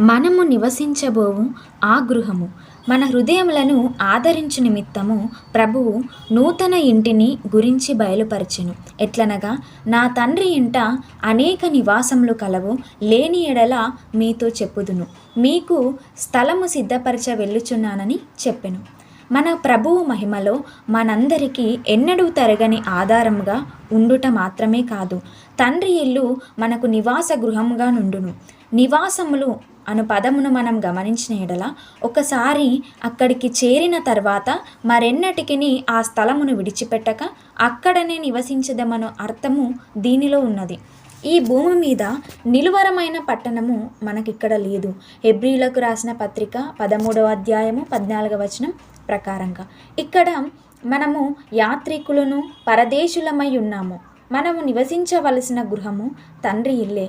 మనము నివసించబోవు ఆ గృహము. మన హృదయములను ఆదరించు నిమిత్తము ప్రభువు నూతన ఇంటిని గురించి బయలుపరచెను. ఎట్లనగా నా తండ్రి ఇంట అనేక నివాసములు కలవు లేని ఎడల మీతో చెప్పుదును. మీకు స్థలము సిద్ధపరచ వెళ్ళుచున్నానని చెప్పెను. మన ప్రభువు మహిమలో మనందరికీ ఎన్నడూ తరగని ఆధారముగా ఉండుట మాత్రమే కాదు తండ్రి ఇల్లు మనకు నివాస గృహంగా నుండును. నివాసములు అను పదమును మనం గమనించిన ఎడల ఒకసారి అక్కడికి చేరిన తర్వాత మరెన్నటికి ఆ స్థలమును విడిచిపెట్టక అక్కడనే నివసించదమను అర్థము దీనిలో ఉన్నది. ఈ భూమి మీద నిలువరమైన పట్టణము మనకిక్కడ లేదు. హెబ్రిలకు రాసిన పత్రిక పదమూడవ అధ్యాయము పద్నాలుగవ వచనం ప్రకారంగా. ఇక్కడ మనము యాత్రికులను పరదేశులమై ఉన్నాము. మనము నివసించవలసిన గృహము తండ్రి ఇల్లే.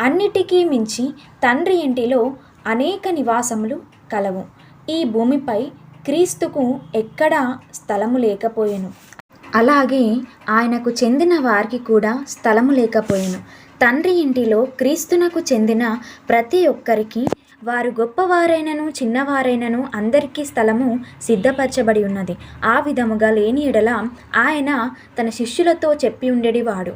అన్నిటికీ మించి తండ్రి ఇంటిలో అనేక నివాసములు కలవు. ఈ భూమిపై క్రీస్తుకు ఎక్కడా స్థలము లేకపోయెను. అలాగే ఆయనకు చెందిన వారికి కూడా స్థలము లేకపోయెను. తండ్రి ఇంటిలో క్రీస్తునకు చెందిన ప్రతి ఒక్కరికి వారు గొప్పవారైనను చిన్నవారైనను అందరికీ స్థలము సిద్ధపరచబడి ఉన్నది. ఆ విధముగా లేని ఎడల ఆయన తన శిష్యులతో చెప్పి ఉండేవాడు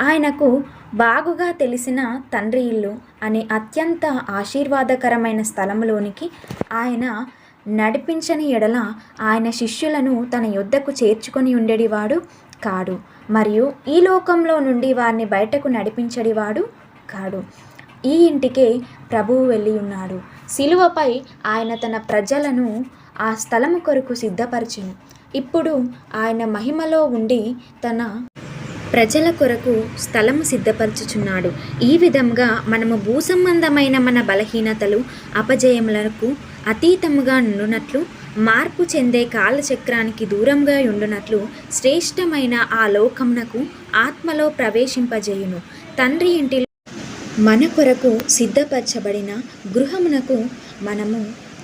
ఆయనకు బాగుగా తెలిసిన తండ్రి ఇల్లు అనే అత్యంత ఆశీర్వాదకరమైన స్థలంలోనికి ఆయన నడిపించని ఎడల ఆయన శిష్యులను తన యొద్దకు చేర్చుకొని ఉండేవాడు కాడు. మరియు ఈ లోకంలో నుండి వారిని బయటకు నడిపించడివాడు కాడు. ఈ ఇంటికే ప్రభువు వెళ్ళి ఉన్నాడు శిలువపై ఆయన తన ప్రజలను ఆ స్థలము కొరకు సిద్ధపరిచెను. ఇప్పుడు ఆయన మహిమలో ఉండి తన ప్రజల కొరకు స్థలము సిద్ధపరచుచున్నాడు. ఈ విధంగా మనము భూసంబంధమైన మన బలహీనతలు అపజయములకు అతీతముగా నుండునట్లు మార్పు చెందే కాలచక్రానికి దూరంగా ఉండునట్లు శ్రేష్టమైన ఆ లోకమునకు ఆత్మలో ప్రవేశింపజేయును. తండ్రి ఇంటిలో మన కొరకు సిద్ధపరచబడిన గృహమునకు మనము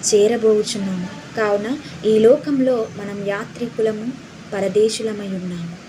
చేరబోచున్నాము. కావున ఈ లోకంలో మనం యాత్రికులము పరదేశులమై ఉన్నాము.